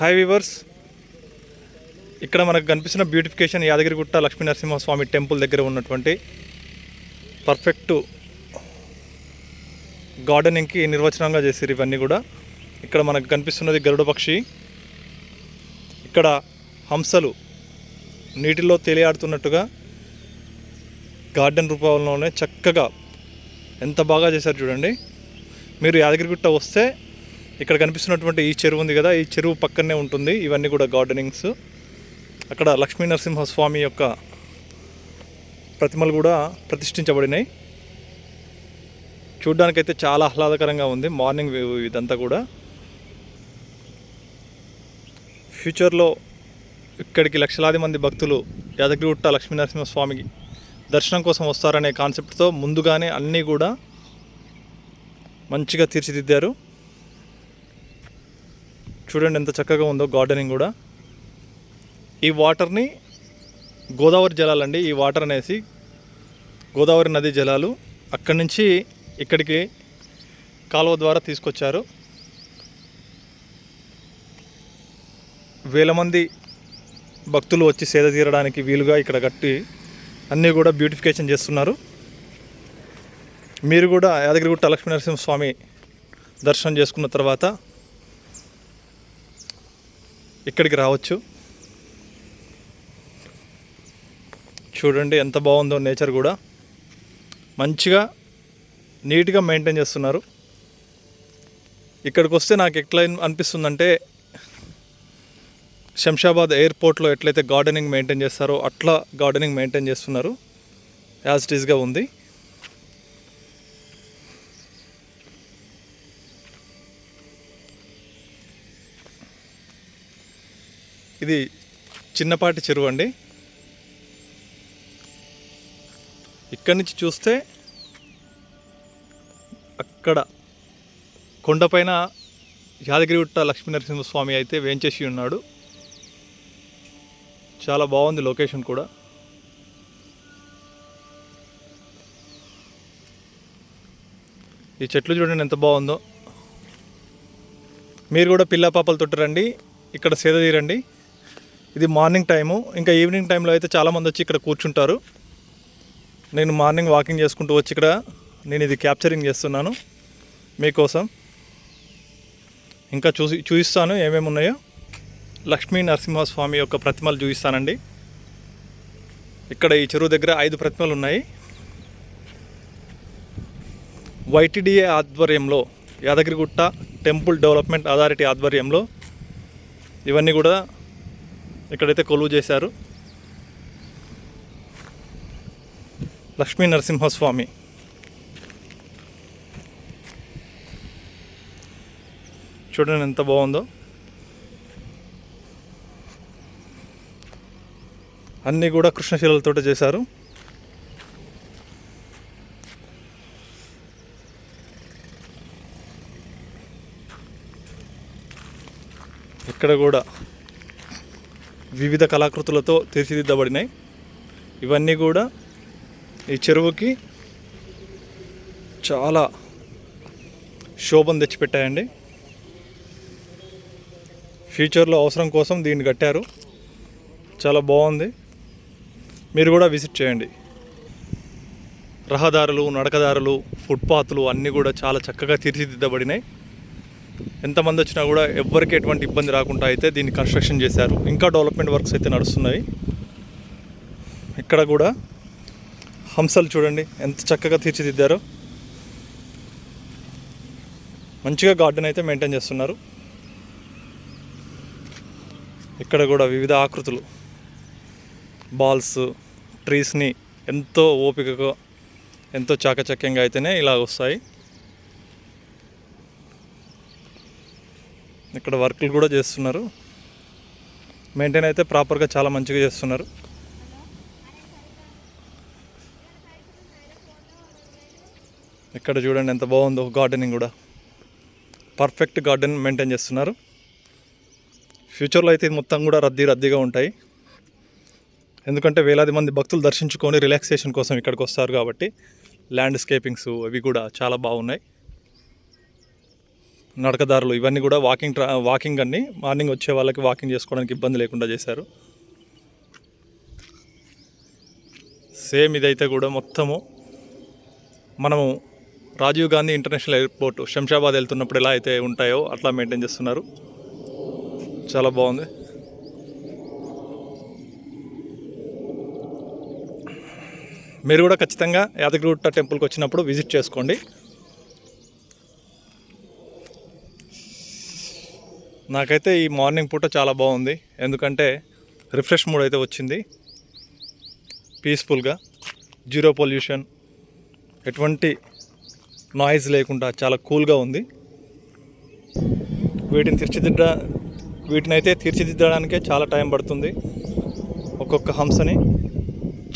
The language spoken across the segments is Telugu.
హాయ్ వివర్స్ ఇక్కడ మనకు కనిపిస్తున్న బ్యూటిఫికేషన్ యాదగిరిగుట్ట లక్ష్మీ నరసింహస్వామి టెంపుల్ దగ్గర ఉన్నటువంటి పర్ఫెక్ట్ గార్డెనింగ్కి నిర్వచనంగా చేసారు ఇవన్నీ కూడా. ఇక్కడ మనకు కనిపిస్తున్నది గరుడ పక్షి. ఇక్కడ హంసలు నీటిలో తేలియాడుతున్నట్టుగా గార్డెన్ రూపంలోనే చక్కగా ఎంత బాగా చేశారు చూడండి. మీరు యాదగిరిగుట్ట వస్తే ఇక్కడ కనిపిస్తున్నటువంటి ఈ చెరువు ఉంది కదా ఈ చెరువు పక్కనే ఉంటుంది. ఇవన్నీ కూడా గార్డెనింగ్స్ అక్కడ లక్ష్మీ నరసింహస్వామి యొక్క ప్రతిమలు కూడా ప్రతిష్ఠించబడినాయి. చూడ్డానికైతే చాలా ఆహ్లాదకరంగా ఉంది. మార్నింగ్ వ్యూ ఇదంతా కూడా. ఫ్యూచర్లో ఇక్కడికి లక్షలాది మంది భక్తులు యాదగిరిగుట్ట లక్ష్మీ నరసింహస్వామికి దర్శనం కోసం వస్తారనే కాన్సెప్ట్తో ముందుగానే అన్నీ కూడా మంచిగా తీర్చిదిద్దారు. చూడండి ఎంత చక్కగా ఉందో గార్డెనింగ్ కూడా. ఈ వాటర్ని గోదావరి జలాలండి. ఈ వాటర్ అనేసి గోదావరి నది జలాలు అక్కడి నుంచి ఇక్కడికి కాలువ ద్వారా తీసుకొచ్చారు. వేల మంది భక్తులు వచ్చి సేద తీరడానికి వీలుగా ఇక్కడ కట్టి అన్నీ కూడా బ్యూటిఫికేషన్ చేస్తున్నారు. మీరు కూడా యాదగిరిగుట్ట లక్ష్మీనరసింహ నరసింహస్వామి దర్శనం చేసుకున్న తర్వాత ఇక్కడికి రావచ్చు. చూడండి ఎంత బాగుందో నేచర్ కూడా. మంచిగా నీట్గా మెయింటైన్ చేస్తున్నారు. ఇక్కడికి వస్తే నాకు ఎట్లా అనిపిస్తుందంటే శంషాబాద్ ఎయిర్పోర్ట్లో ఎట్లయితే గార్డెనింగ్ మెయింటైన్ చేస్తారో అట్లా గార్డెనింగ్ మెయింటైన్ చేస్తున్నారు. యాజ్ ఇట్ ఈస్గా ఉంది. ఇది చిన్నపాటి చెరువు అండి. ఇక్కడి నుంచి చూస్తే అక్కడ కొండపైన యాదగిరిగుట్ట లక్ష్మీనరసింహస్వామి అయితే వేంచేసి ఉన్నాడు. చాలా బాగుంది లొకేషన్ కూడా. ఈ చెట్లు చూడండి ఎంత బాగుందో. మీరు కూడా పిల్ల పాపలతో రండి. ఇక్కడ సేద తీరండి. ఇది మార్నింగ్ టైము. ఇంకా ఈవినింగ్ టైంలో అయితే చాలామంది వచ్చి ఇక్కడ కూర్చుంటారు. నేను మార్నింగ్ వాకింగ్ చేసుకుంటూ వచ్చి ఇక్కడ నేను ఇది క్యాప్చరింగ్ చేస్తున్నాను. మీకోసం. ఇంకా చూసి చూపిస్తాను ఏమేమి ఉన్నాయో. లక్ష్మీ నరసింహస్వామి యొక్క ప్రతిమలు చూపిస్తానండి. ఇక్కడ ఈ చెరువు దగ్గర ఐదు ప్రతిమలు ఉన్నాయి. వైటిడిఏ ఆధ్వర్యంలో యాదగిరిగుట్ట టెంపుల్ డెవలప్మెంట్ అథారిటీ ఆధ్వర్యంలో ఇవన్నీ కూడా ఇక్కడైతే కొలువు చేశారు. లక్ష్మీ నరసింహస్వామి. చూడండి ఎంత బాగుందో. అన్నీ కూడా కృష్ణశిలలతో చేశారు. ఇక్కడ కూడా వివిధ కళాకృతులతో తీర్చిదిద్దబడినాయి. ఇవన్నీ కూడా ఈ చెరువుకి చాలా శోభం తెచ్చిపెట్టాయండి. ఫ్యూచర్లో అవసరం కోసం దీన్ని కట్టారు. చాలా బాగుంది. మీరు కూడా విజిట్ చేయండి. రహదారులు నడకదారులు ఫుట్పాత్లు అన్నీ కూడా చాలా చక్కగా తీర్చిదిద్దబడినాయి. ఎంతమంది వచ్చినా కూడా ఎవ్వరికి ఎటువంటి ఇబ్బంది రాకుండా అయితే దీన్ని కన్స్ట్రక్షన్ చేశారు. ఇంకా డెవలప్మెంట్ వర్క్స్ అయితే నడుస్తున్నాయి. ఇక్కడ కూడా హంసలు చూడండి ఎంత చక్కగా తీర్చిదిద్దారో. మంచిగా గార్డెన్ అయితే మెయింటైన్ చేస్తున్నారు. ఇక్కడ కూడా వివిధ ఆకృతులు. బాల్స్ ట్రీస్ని ఎంతో ఓపికగా ఎంతో చాకచక్యంగా అయితేనే ఇలా వస్తాయి. ఇక్కడ వర్క్లు కూడా చేస్తున్నారు. మెయింటైన్ అయితే ప్రాపర్గా చాలా మంచిగా చేస్తున్నారు. ఇక్కడ చూడండి ఎంత బాగుందో గార్డెనింగ్ కూడా. పర్ఫెక్ట్ గార్డెన్ మెయింటైన్ చేస్తున్నారు. ఫ్యూచర్లో అయితే మొత్తం కూడా రద్దీ రద్దీగా ఉంటాయి. ఎందుకంటే వేలాది మంది భక్తులు దర్శించుకొని రిలాక్సేషన్ కోసం ఇక్కడికి వస్తారు కాబట్టి ల్యాండ్స్కేపింగ్స్ అవి కూడా చాలా బాగున్నాయి. నడకదారులు ఇవన్నీ కూడా వాకింగ్ ట్రా వాకింగ్ అన్ని మార్నింగ్ వచ్చే వాళ్ళకి వాకింగ్ చేసుకోవడానికి ఇబ్బంది లేకుండా చేశారు. సేమ్ ఇదైతే కూడా మొత్తము మనము రాజీవ్ గాంధీ ఇంటర్నేషనల్ ఎయిర్పోర్ట్ శంషాబాద్ వెళ్తున్నప్పుడు ఎలా అయితే ఉంటాయో అట్లా మెయింటైన్ చేస్తున్నారు. చాలా బాగుంది. మీరు కూడా ఖచ్చితంగా యాదగిరిగుట్ట టెంపుల్కి వచ్చినప్పుడు విజిట్ చేసుకోండి. నాకైతే ఈ మార్నింగ్ పూట చాలా బాగుంది. ఎందుకంటే రిఫ్రెష్ మూడ్ అయితే వచ్చింది. పీస్ఫుల్గా. Zero pollution. ఎటువంటి నాయిస్ లేకుండా చాలా కూల్గా ఉంది. వీటిని తీర్చిదిద్ద వీటిని అయితే తీర్చిదిద్దడానికే చాలా టైం పడుతుంది. ఒక్కొక్క హంసని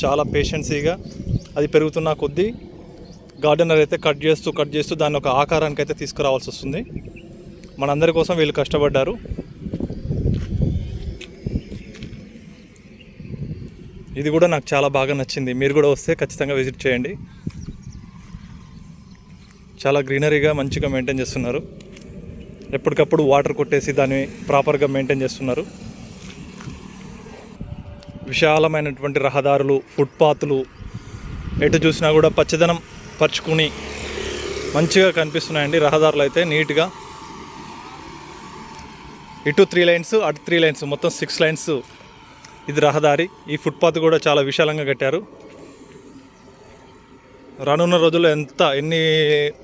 చాలా పేషెన్సీగా అది పెరుగుతున్న కొద్దీ గార్డెనర్ అయితే కట్ చేస్తూ కట్ చేస్తూ దాన్ని ఒక ఆకారానికి అయితే తీసుకురావాల్సి వస్తుంది. మనందరి కోసం వీళ్ళు కష్టపడ్డారు. ఇది కూడా నాకు చాలా బాగా నచ్చింది. మీరు కూడా వస్తే ఖచ్చితంగా విజిట్ చేయండి. చాలా గ్రీనరీగా మంచిగా మెయింటైన్ చేస్తున్నారు. ఎప్పటికప్పుడు వాటర్ కొట్టేసి దాన్ని ప్రాపర్గా మెయింటైన్ చేస్తున్నారు. విశాలమైనటువంటి రహదారులు ఫుట్పాత్లు ఎటు చూసినా కూడా పచ్చదనం పరుచుకుని మంచిగా కనిపిస్తున్నాయండి రహదారులు అయితే నీట్గా. ఇటు త్రీ లైన్స్ అటు త్రీ లైన్స్ మొత్తం సిక్స్ లైన్స్ ఇది రహదారి. ఈ ఫుట్పాత్ కూడా చాలా విశాలంగా కట్టారు. రానున్న రోజుల్లో ఎంత ఎన్ని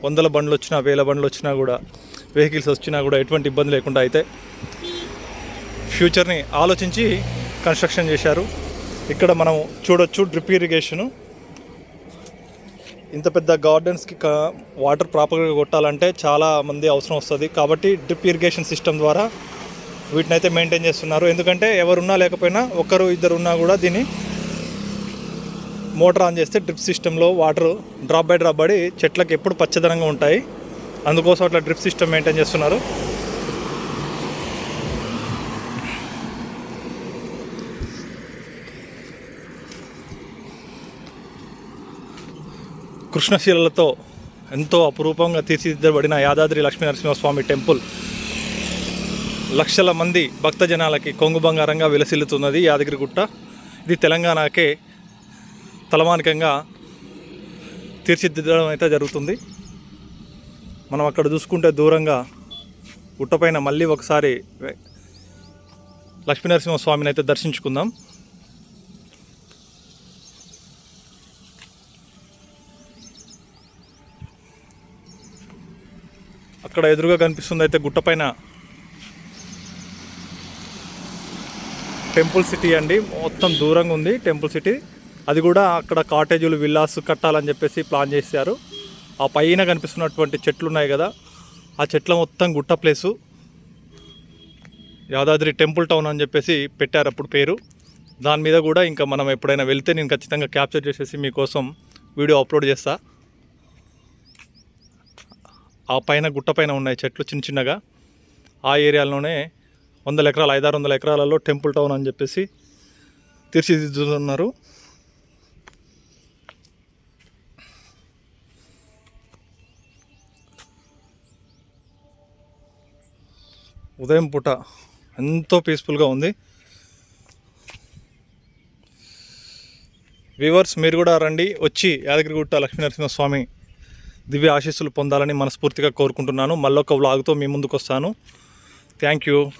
వందల బండ్లు వచ్చినా వేల బండ్లు వచ్చినా కూడా వెహికల్స్ వచ్చినా కూడా ఎటువంటి ఇబ్బంది లేకుండా అయితే ఫ్యూచర్ని ఆలోచించి కన్స్ట్రక్షన్ చేశారు. ఇక్కడ మనం చూడొచ్చు డ్రిప్ ఇరిగేషను ఇంత పెద్ద గార్డెన్స్కి వాటర్ ప్రాపర్గా కొట్టాలంటే చాలా మంది అవసరం వస్తుంది. కాబట్టి డ్రిప్ ఇరిగేషన్ సిస్టమ్ ద్వారా వీటిని అయితే మెయింటైన్ చేస్తున్నారు. ఎందుకంటే ఎవరున్నా లేకపోయినా ఒకరు ఇద్దరు ఉన్నా కూడా దీన్ని మోటార్ ఆన్ చేస్తే డ్రిప్ సిస్టంలో వాటర్ డ్రాప్ బై డ్రాప్ పడి చెట్లకు ఎప్పుడు పచ్చదనంగా ఉంటాయి. అందుకోసం అట్లా డ్రిప్ సిస్టమ్ మెయింటైన్ చేస్తున్నారు. కృష్ణశీలలతో ఎంతో అపురూపంగా తీర్చిదిద్దబడిన యాదాద్రి లక్ష్మీ నరసింహస్వామి టెంపుల్ లక్షల మంది భక్త జనాలకి కొంగు బంగారంగా విలసిల్లుతున్నది యాదగిరిగుట్ట. ఇది తెలంగాణకే తలమానికంగా తీర్చిదిద్దడం అయితే జరుగుతుంది. మనం అక్కడ చూసుకుంటే దూరంగా గుట్టపైన మళ్ళీ ఒకసారి లక్ష్మీనరసింహస్వామిని అయితే దర్శించుకుందాం. అక్కడ ఎదురుగా కనిపిస్తుంది అయితే గుట్టపైన టెంపుల్ సిటీ అండి. మొత్తం దూరంగా ఉంది టెంపుల్ సిటీ. అది కూడా అక్కడ కాటేజీలు విల్లాస్ కట్టాలని చెప్పేసి ప్లాన్ చేశారు. ఆ పైన కనిపిస్తున్నటువంటి చెట్లు ఉన్నాయి కదా ఆ చెట్ల మొత్తం గుట్ట ప్లేసు. యాదాద్రి టెంపుల్ టౌన్ అని చెప్పేసి పెట్టారు అప్పుడు పేరు. దాని మీద కూడా ఇంకా మనం ఎప్పుడైనా వెళ్తే నేను ఖచ్చితంగా క్యాప్చర్ చేసేసి మీకోసం వీడియో అప్లోడ్ చేస్తా. ఆ పైన గుట్ట పైన ఉన్నాయి చెట్లు చిన్న చిన్నగా. ఆ ఏరియాలోనే వందల ఎకరాలు ఐదారు వందల ఎకరాలలో టెంపుల్ టౌన్ అని చెప్పేసి తీర్చిదిద్దుతున్నారు. ఉదయం పూట ఎంతో పీస్ఫుల్గా ఉంది. వ్యూవర్స్ మీరు కూడా రండి. వచ్చి యాదగిరిగుట్ట లక్ష్మీనరసింహస్వామి దివ్య ఆశీస్సులు పొందాలని మనస్ఫూర్తిగా కోరుకుంటున్నాను. మళ్ళొక వ్లాగ్తో మీ ముందుకు వస్తాను థ్యాంక్ యూ.